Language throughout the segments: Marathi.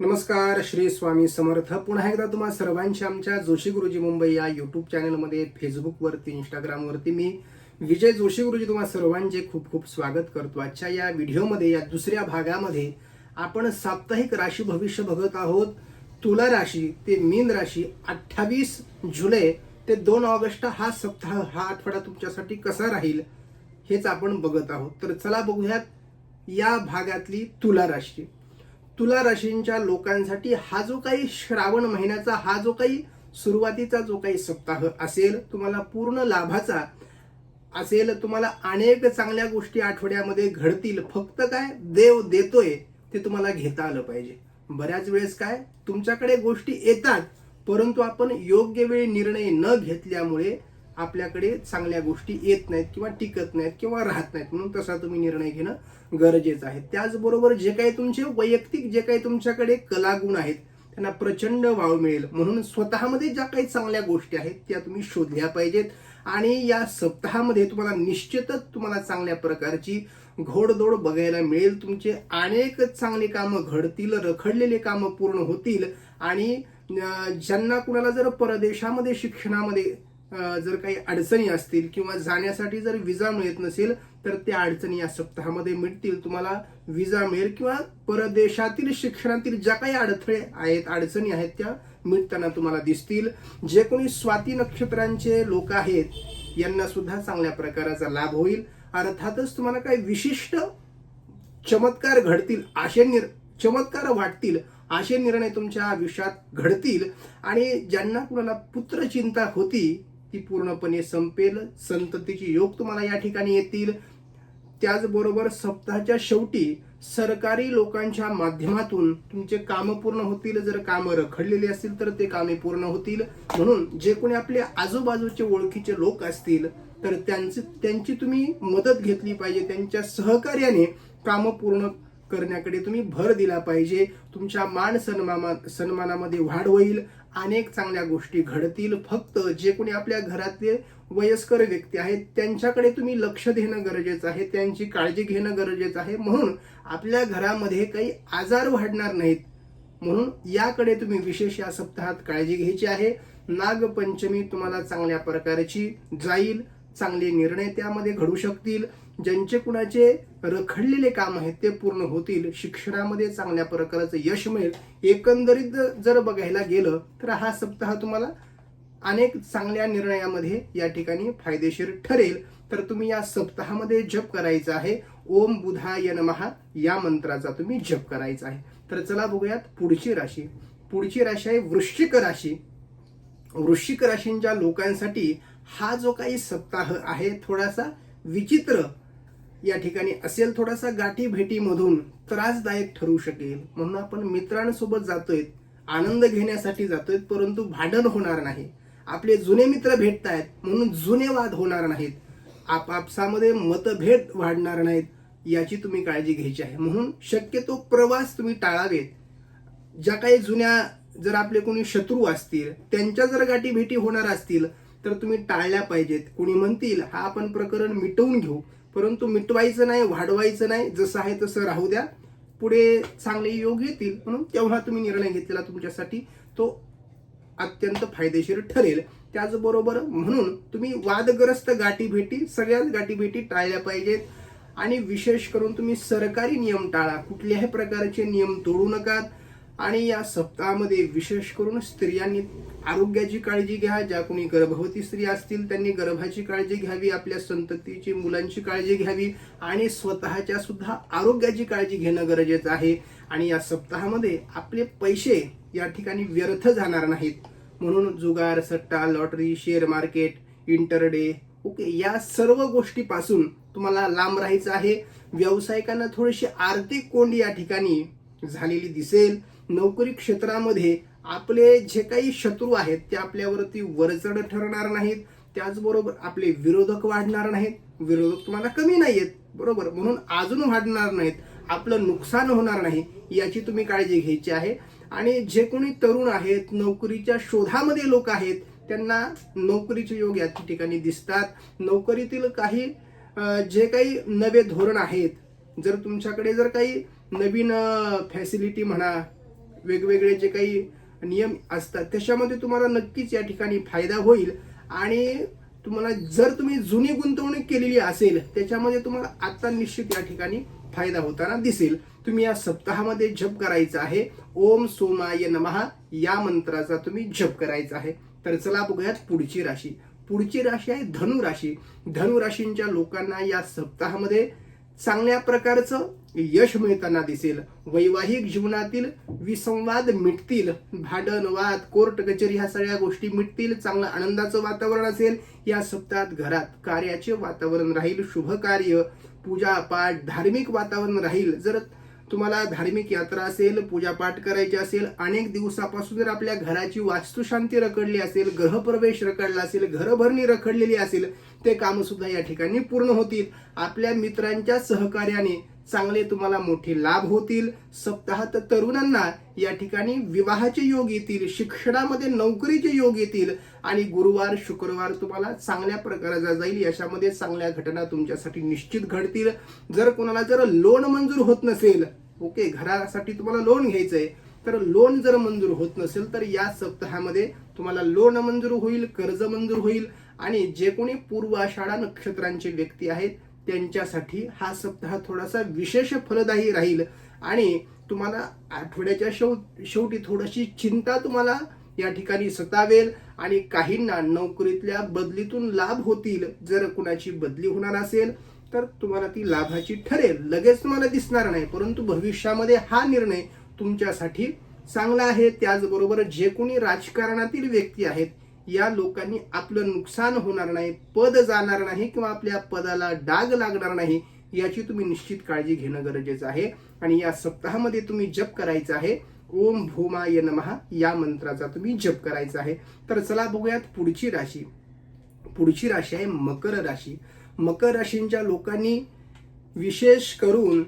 नमस्कार श्री स्वामी समर्थ. पुन्हा एकदा तुम्हा सर्वांच्या आमच्या जोशी गुरुजी मुंबई या युट्यूब चॅनलमध्ये फेसबुकवरती इंस्टाग्रामवरती मी विजय जोशी गुरुजी तुम्हा सर्वांचे खूप खूप स्वागत करतो. आजच्या या व्हिडिओमध्ये या दुसऱ्या भागामध्ये आपण साप्ताहिक राशी भविष्य बघत आहोत. तुला राशी ते मीन राशी अठ्ठावीस जुलै ते दोन ऑगस्ट हा सप्ताह हा आठवडा तुमच्यासाठी कसा राहील हेच आपण बघत आहोत. तर चला बघूयात या भागातली तुला राशी. तुला राशींच्या लोकांसाठी हा जो काही श्रावण महिन्याचा हा जो काही सुरुवातीचा जो काही सप्ताह असेल तुम्हाला पूर्ण लाभाचा असेल तुम्हाला अनेक चांगल्या गोष्टी आठवड्यामध्ये घडतील. फक्त काय देव देतोय ते तुम्हाला घेता आलं पाहिजे. बऱ्याच वेळेस काय तुमच्याकडे गोष्टी येतात परंतु आपण योग्य वेळी निर्णय न घेतल्यामुळे आपल्याकडे चांगल्या गोष्टी येत नाहीत किंवा टिकत नाहीत किंवा राहत नाहीत. म्हणून तसा तुम्ही निर्णय घेणं गरजेचं आहे. त्याचबरोबर जे काही तुमचे वैयक्तिक जे काही तुमच्याकडे कलागुण आहेत त्यांना प्रचंड वाव मिळेल. म्हणून स्वतःमध्ये ज्या काही चांगल्या गोष्टी आहेत त्या तुम्ही शोधल्या पाहिजेत. आणि या सप्ताहामध्ये तुम्हाला निश्चितच तुम्हाला चांगल्या प्रकारची घोडदोड बघायला मिळेल. तुमचे अनेक चांगली कामं घडतील रखडलेले कामं पूर्ण होतील. आणि ज्यांना कुणाला जर परदेशामध्ये शिक्षणामध्ये जर काही अडचणी असतील किंवा जाण्यासाठी जर विजा मिळत नसेल तर त्या अडचणी या सप्ताहामध्ये मिळतील. तुम्हाला विजा मिळेल किंवा परदेशातील शिक्षणातील ज्या काही अडथळे आहेत अडचणी आहेत त्या मिळताना तुम्हाला दिसतील. जे कोणी स्वाती नक्षत्रांचे लोक आहेत यांना सुद्धा चांगल्या प्रकाराचा लाभ होईल. अर्थातच तुम्हाला काही विशिष्ट चमत्कार घडतील असे निर चमत्कार वाटतील असे निर्णय तुमच्या आयुष्यात घडतील. आणि ज्यांना कुणाला पुत्र चिंता होती ती पूर्णपणे संपेल संततीची योग तुम्हाला या ठिकाणी येतील. त्याचबरोबर सप्ताहाच्या शेवटी सरकारी लोकांच्या माध्यमातून तुमचे कामं पूर्ण होतील. जर कामं रखडलेली असतील तर ते कामे पूर्ण होतील. म्हणून जे कोणी आपले आजूबाजूचे ओळखीचे लोक असतील तर त्यांची त्यांची तुम्ही मदत घेतली पाहिजे. त्यांच्या सहकार्याने कामं पूर्ण करण्याकडे तुम्ही भर दिला पाहिजे. तुमच्या मान सन्मामा सन्मानामध्ये वाढ होईल. अनेक चांगल्या गोष्टी घडतील. फक्त जे कोणी आपल्या घरातले वयस्कर व्यक्ती आहेत त्यांच्याकडे तुम्ही लक्ष देणं गरजेचं आहे त्यांची काळजी घेणं गरजेचं आहे. म्हणून आपल्या घरामध्ये काही आजार वाढणार नाहीत. म्हणून याकडे तुम्ही विशेष या सप्ताहात काळजी घ्यायची आहे. नागपंचमी तुम्हाला चांगल्या प्रकारची जाईल. चांगले निर्णय त्यामध्ये घडू शकतील. ज्यांचे कुणाचे रखडलेले काम आहेत ते पूर्ण होतील शिक्षणामध्ये चांगल्या प्रकारचं यश मिळेल. एकंदरीत जर बघायला गेलं तर हा सप्ताह तुम्हाला अनेक चांगल्या निर्णयामध्ये या ठिकाणी फायदेशीर ठरेल. तर तुम्ही या सप्ताहामध्ये जप करायचा आहे. ओम बुधाय नमहा या मंत्राचा तुम्ही जप करायचा आहे. तर चला बघूयात पुढची राशी. पुढची राशी आहे वृश्चिक राशी. वृश्चिक राशींच्या लोकांसाठी हा जो काही सप्ताह आहे थोडासा विचित्र या ठिकाणी असेल थोडासा गाठी भेटीमधून त्रासदायक ठरू शकेल. म्हणून आपण मित्रांसोबत जातोय आनंद घेण्यासाठी जातोय परंतु भांडण होणार नाही. आपले जुने मित्र भेटतायत म्हणून जुने वाद होणार नाहीत. आपापसामध्ये मतभेद वाढणार नाहीत याची तुम्ही काळजी घ्यायची आहे. म्हणून शक्यतो प्रवास तुम्ही टाळावेत. ज्या काही जुन्या जर आपले कोणी शत्रू असतील त्यांच्या जर गाठी भेटी होणार असतील तर तुम्ही टाळल्या पाहिजेत. कोणी म्हणतील हा आपण प्रकरण मिटवून घेऊ. परंतु मिटवायचं नाही वाढवायचं नाही जसं आहे तसं राहू द्या. पुढे चांगले योग येतील म्हणून तेव्हा तुम्ही निर्णय घेतलेला तुमच्यासाठी तो अत्यंत फायदेशीर ठरेल. त्याचबरोबर म्हणून तुम्ही वादग्रस्त गाठी भेटी सगळ्याच गाठीभेटी टाळल्या पाहिजेत. आणि विशेष करून तुम्ही सरकारी नियम टाळा. कुठल्याही प्रकारचे नियम तोडू नका. आणि या सप्ताहामध्ये विशेष करून स्त्रियांनी आरोग्याची काळजी घ्या ज्या कोणी गर्भवती स्त्री असतील त्यांनी गर्भाची काळजी घ्यावी आपल्या संततीची मुलांची काळजी घ्यावी आणि स्वतःच्या सुद्धा आरोग्याची काळजी घेणं गरजेचं आहे. आणि या सप्ताहामध्ये आपले पैसे या ठिकाणी व्यर्थ जाणार नाहीत. म्हणून जुगार सट्टा lottery share market intraday okay या सर्व गोष्टीपासून तुम्हाला लांब राहायचं आहे. व्यावसायिकांना थोडीशी आर्थिक कोंडी या ठिकाणी झालेली दिसेल. नोकरी क्षेत्रामध्ये आपले जे काही शत्रू आहेत ते आपल्यावरती वरचढ ठरणार नाहीत. त्याचबरोबर आपले विरोधक वाढणार नाहीत. विरोधक तुम्हाला कमी नाही आहेत बरोबर? म्हणून अजून वाढणार नाहीत. आपलं नुकसान होणार नाही याची तुम्ही काळजी घ्यायची आहे. आणि जे कोणी तरुण आहेत नोकरीच्या शोधामध्ये लोक आहेत त्यांना नोकरीचे योग या ठिकाणी दिसतात. नोकरीतील काही जे काही नवे धोरण आहेत जर तुमच्याकडे जर काही नवीन फॅसिलिटी म्हणा वेगवेगळे जे काही नियम असतात त्याच्यामध्ये तुम्हाला नक्कीच या ठिकाणी फायदा होईल. आणि तुम्हाला जर तुम्ही जुनी गुंतवणूक केलेली असेल त्याच्यामध्ये तुम्हाला आत्ता निश्चित या ठिकाणी फायदा होताना दिसेल. तुम्ही या सप्ताहामध्ये जप करायचा आहे. ओम सोमाय नमहा या मंत्राचा तुम्ही जप करायचा आहे. तर चला बघूयात पुढची राशी. पुढची राशी आहे धनुराशी. धनुराशींच्या लोकांना या सप्ताहामध्ये चांगल्या प्रकारचं यश मिळताना दिसेल. वैवाहिक जीवनातील विसंवाद मिटतील. भांडण वाद कोर्ट कचेरी ह्या सगळ्या गोष्टी मिटतील. चांगलं आनंदाचं वातावरण असेल. या सप्ताहात घरात कार्याचे वातावरण राहील. शुभ कार्य पूजा पाठ धार्मिक वातावरण राहील. जर तुम्हाला धार्मिक यात्रा असेल पूजापाठ करायची असेल अनेक दिवसापासून जर आपल्या घराची वास्तुशांती रखडली असेल ग्रहप्रवेश रखडला असेल घरभरणी रखडलेली असेल ते काम सुद्धा या ठिकाणी पूर्ण होतील. आपल्या मित्रांच्या सहकार्याने चांगले तुम्हाला मोठे लाभ होतील. सप्ताहात तरुणांना या ठिकाणी विवाहाचे योग येतील शिक्षणामध्ये नोकरीचे योग येतील आणि गुरुवार शुक्रवार तुम्हाला चांगल्या प्रकाराचा जाईल. याच्यामध्ये चांगल्या घटना तुमच्यासाठी निश्चित घडतील. जर कोणाला जर लोन मंजूर होत नसेल ओके घरासाठी तुम्हाला लोन घ्यायचंय तर लोन जर मंजूर होत नसेल तर या सप्ताहामध्ये तुम्हाला लोन मंजूर होईल कर्ज मंजूर होईल. आणि जे कोणी पूर्व आषाढा नक्षत्रांचे व्यक्ती आहेत त्यांच्यासाठी हा सप्ताह थोडासा विशेष फलदायी राहील. आणि तुम्हाला आठवड्याच्या शेव शेवटी थोडीशी चिंता तुम्हाला या ठिकाणी सतावेल आणि काहींना नोकरीतल्या बदलीतून लाभ होतील. जर कुणाची बदली होणार असेल तर तुम्हाला ती लाभाची ठरेल. लगेच तुम्हाला दिसणार नाही परंतु भविष्यामध्ये हा निर्णय तुमच्यासाठी चांगला आहे. त्याचबरोबर जे कोणी राजकारणातील व्यक्ती आहेत या लोकांनी आपलं नुकसान होणार नाही पद जाणार नाही किंवा आपल्या पदाला डाग लागणार नाही याची तुम्ही निश्चित काळजी घेणं गरजेचं आहे. आणि या सप्ताहामध्ये तुम्ही जप करायचा आहे. ओम भूमाय नमहा या मंत्राचा तुम्ही जप करायचा आहे. तर चला बघूयात पुढची राशी. पुढची राशी आहे मकर राशी. मकर राशींच्या लोकांनी विशेष करून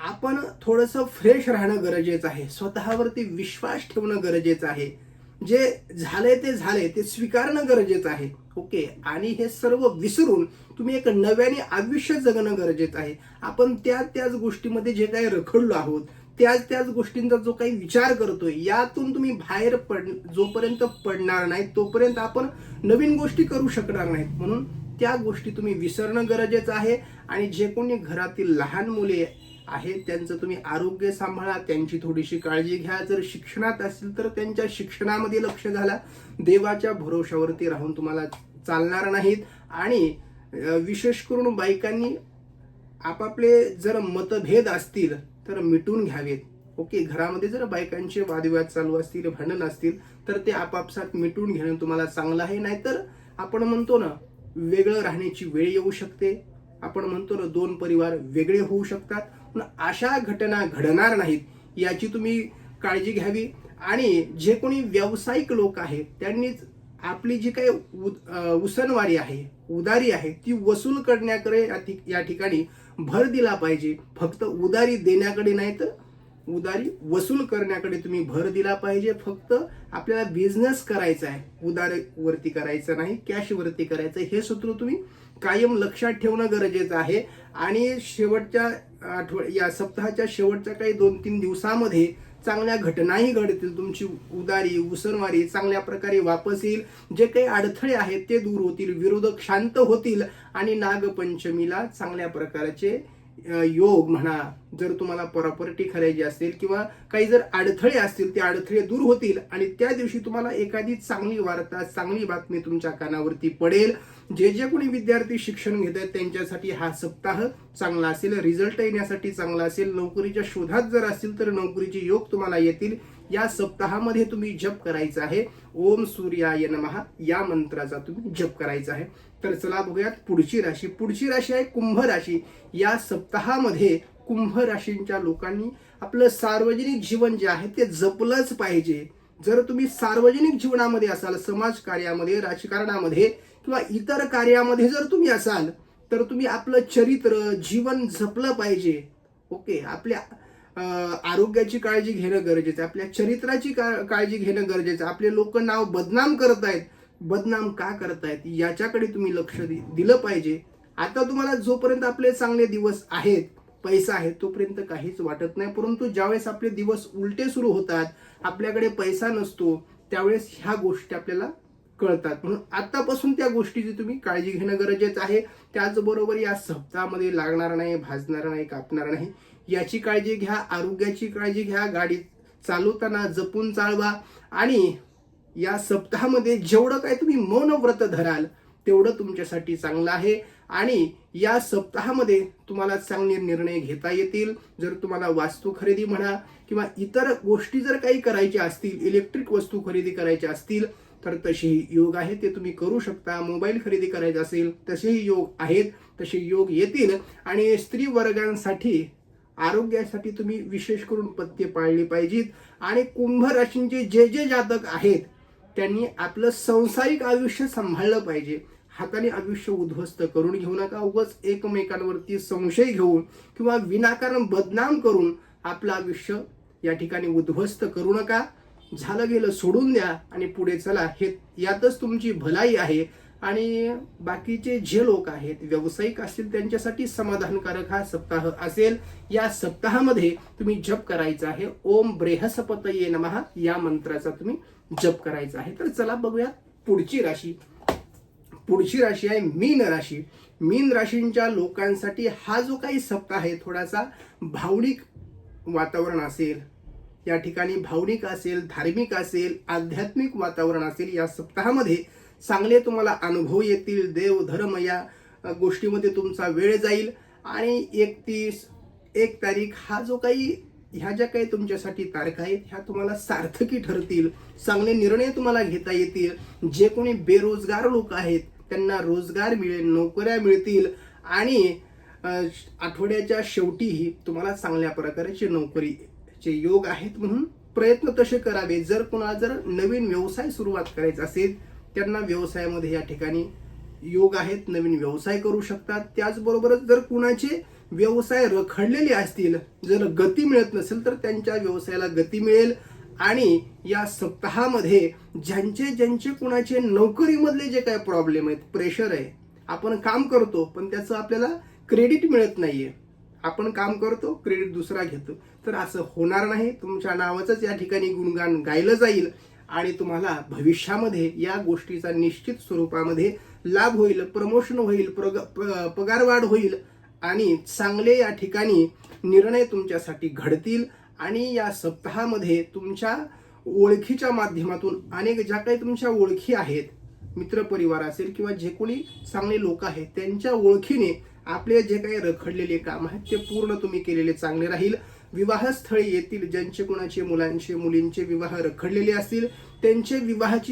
आपण थोडंसं फ्रेश राहणं गरजेचं आहे. स्वतःवरती विश्वास ठेवणं गरजेचं आहे. जे झालंय ते झालंय ते स्वीकारणं गरजेचं आहे. ओके आणि हे सर्व विसरून तुम्ही एक नव्याने आयुष्य जगणं गरजेचं आहे. आपण त्या त्याच गोष्टीमध्ये जे काही रखडलो आहोत त्याच त्याच गोष्टींचा जो काही विचार करतोय यातून तुम्ही बाहेर पड जोपर्यंत पडणार नाही तोपर्यंत आपण नवीन गोष्टी करू शकणार नाहीत. म्हणून त्या गोष्टी तुम्ही विसरणं गरजेचं आहे. आणि जे कोणी घरातील लहान मुले आहेत त्यांचं तुम्ही आरोग्य सांभाळा त्यांची थोडीशी काळजी घ्या. जर शिक्षणात असतील तर त्यांच्या शिक्षणामध्ये लक्ष घाला. देवाच्या भरोशावरती राहून तुम्हाला चालणार नाहीत. आणि विशेष करून बायकांनी आपापले जर मतभेद असतील तर मिटून घ्यावेत. ओके घरामध्ये जर बायकांचे वादविवाद चालू असतील भांडण असतील तर ते आपापसात मिटून घेणं तुम्हाला चांगलं आहे. नाहीतर आपण म्हणतो ना वेगळं राहण्याची वेळ येऊ शकते. आपण म्हणतो ना दोन परिवार वेगळे होऊ शकतात. पण अशा घटना घडणार नाहीत याची तुम्ही काळजी घ्यावी. आणि जे कोणी व्यावसायिक लोक आहेत त्यांनीच आपली जी काही उसनवारी आहे उदारी आहे ती वसूल करण्याकडे या या ठिकाणी भर दिला पाहिजे. फक्त उदारी देण्याकडे नाही तर उदारी वसूल करण्याकडे तुम्ही भर दिला पाहिजे. फक्त आपल्याला बिझनेस करायचा आहे. उदार वरती करायचं नाही कॅश वरती करायचं हे सूत्र तुम्ही कायम लक्षात ठेवणं गरजेचं आहे. आणि शेवटच्या आठवड्या या सप्ताहाच्या शेवटच्या काही दोन तीन दिवसामध्ये चांगल्या घटनाही घडतील. तुमची उदारी उसनवारी चांगल्या प्रकारे वापस येईल. जे काही अडथळे आहेत ते दूर होतील विरोधक शांत होतील आणि नागपंचमीला चांगल्या प्रकारचे योग म्हणा जर तुम्हाला प्रॉपर्टी खरेदी असेल किंवा काही जर अडथळे असतील ते अडथळे दूर होतील आणि त्या दिवशी तुम्हाला एखादी चांगली वार्ता चांगली बातमी तुमच्या कानावरती पडेल. जे जे कोणी विद्यार्थी शिक्षण घेत आहेत त्यांच्यासाठी हा सप्ताह चांगला असेल रिझल्ट येण्यासाठी चांगला असेल. नोकरीच्या शोधात जर असतील तर नोकरीचे योग तुम्हाला येतील. या सप्ताहामध्ये तुम्ही जप करायचा आहे. ओम सूर्याय नमहा या मंत्राचा तुम्ही जप करायचा आहे. तर चला बघूयात पुढची राशी. पुढची राशी आहे कुंभ राशी. या सप्ताहामध्ये कुंभ राशींच्या लोकांनी आपलं सार्वजनिक जीवन जे आहे ते जपलंच पाहिजे. जर तुम्ही सार्वजनिक जीवनामध्ये असाल समाज कार्यामध्ये राजकारणामध्ये किंवा इतर कार्यामध्ये जर तुम्ही असाल तर तुम्ही आपलं चरित्र जीवन जपलं पाहिजे. ओके? आपल्या आरोग्याची काळजी घेणं गरजेचं आहे. आपल्या चरित्राची का- काळजी घेणं गरजेचं आहे. आपले लोक नाव बदनाम करत आहेत बदनाम का करतायत याच्याकडे तुम्ही लक्ष दि- दिलं पाहिजे. आता तुम्हाला जोपर्यंत आपले चांगले दिवस आहेत पैसा आहे तोपर्यंत काहीच वाटत नाही. परंतु ज्यावेळेस आपले दिवस उलटे सुरू होतात आपल्याकडे पैसा नसतो त्यावेळेस ह्या गोष्टी आपल्याला कळतात. म्हणून आतापासून त्या गोष्टीची तुम्ही काळजी घेणं गरजेचं आहे. त्याचबरोबर या सप्ताहामध्ये लागणार नाही भाजणार नाही कापणार नाही याची काळजी घ्या आरोग्याची काळजी घ्या गाडी चालवताना जपून चालवा आणि या सप्ताहामध्ये जेवढं काय तुम्ही मनव्रत धराल तेवढं तुमच्यासाठी चांगलं आहे. आणि या सप्ताहामध्ये तुम्हाला चांगले निर्णय घेता येतील. जर तुम्हाला वास्तू खरेदी म्हणा किंवा इतर गोष्टी जर काही करायच्या असतील इलेक्ट्रिक वस्तू खरेदी करायच्या असतील तर तसेही योग आहे ते तुम्ही करू शकता. मोबाईल खरेदी करायचा असेल तसेही योग आहेत तसे योग येतील. आणि स्त्री वर्गांसाठी आरोग्यासाठी तुम्ही विशेष करून पत्ते पाळली पाहिजेत. आणि कुंभ राशींचे जे जे जातक आहेत त्यांनी आपलं संसारिक आयुष्य सांभाळलं पाहिजे. हाताने आयुष्य उद्ध्वस्त करून घेऊ नका. उगच एकमेकांवरती संशय घेऊन किंवा विनाकारण बदनाम करून आपलं आयुष्य या ठिकाणी उद्ध्वस्त करू नका. झालं गेलं सोडून द्या आणि पुढे चला. हे यातच तुमची भलाई आहे. आणि बाकीचे जे लोक आहेत व्यावसायिक असतील त्यांच्यासाठी समाधानकारक हा सप्ताह असेल. या सप्ताहामध्ये तुम्ही जप करायचा आहे. ओम ब्रेहसपत ये नमहा या मंत्राचा तुम्ही जप करायचा आहे. तर चला बघूया पुढची राशी. पुढची राशी आहे मीन राशी. मीन राशींच्या लोकांसाठी हा जो काही सप्ताह आहे थोडासा भावनिक वातावरण असेल या ठिकाणी भावनिक असेल धार्मिक असेल आध्यात्मिक वातावरण असेल या सप्ताहामध्ये चांगले तुम्हाला अनुभव येतील देव धर्म या गोष्टीमध्ये तुमचा वेळ जाईल. आणि एकतीस एक तारीख हा जो काही ह्या ज्या काही तुमच्यासाठी तारखा आहेत ह्या तुम्हाला सार्थकी ठरतील. चांगले निर्णय तुम्हाला घेता येतील. जे कोणी बेरोजगार लोक आहेत त्यांना रोजगार मिळेल नोकऱ्या मिळतील. आणि आठवड्याच्या शेवटीही तुम्हाला चांगल्या प्रकारचे नोकरीचे योग आहेत म्हणून प्रयत्न तसे करावे. जर कोणाला जर नवीन व्यवसाय सुरुवात करायचा असेल त्यांना व्यवसायामध्ये या ठिकाणी योग आहेत नवीन व्यवसाय करू शकतात. त्याचबरोबरच जर कुणाचे व्यवसाय रखडलेले असतील जर गती मिळत नसेल तर त्यांच्या व्यवसायाला गती मिळेल. आणि या सप्ताहामध्ये ज्यांचे ज्यांचे कुणाचे नोकरीमधले जे काही प्रॉब्लेम आहेत प्रेशर आहे आपण काम करतो पण त्याचं आपल्याला क्रेडिट मिळत नाहीये. आपण काम करतो क्रेडिट दुसरा घेतो. तर असं होणार नाही. तुमच्या नावाचंच या ठिकाणी गुणगान गायलं जाईल. आणि तुम्हाला भविष्यामध्ये या गोष्टीचा निश्चित स्वरूपामध्ये लाभ होईल प्रमोशन होईल प्रग प- पगारवाढ होईल आणि चांगले या ठिकाणी निर्णय तुमच्यासाठी घडतील आणि या सप्ताहामध्ये तुमच्या ओळखीच्या माध्यमातून अनेक ज्या काही तुमच्या ओळखी आहेत मित्रपरिवार असेल किंवा जे कोणी चांगले लोक आहेत त्यांच्या ओळखीने आपले जे काही रखडलेले काम आहेत ते पूर्ण तुम्ही केलेले चांगले राहील. विवाहस्थळी येतील ज्यांचे कोणाचे मुलांचे मुलींचे विवाह रखडलेले असतील त्यांचे विवाहाची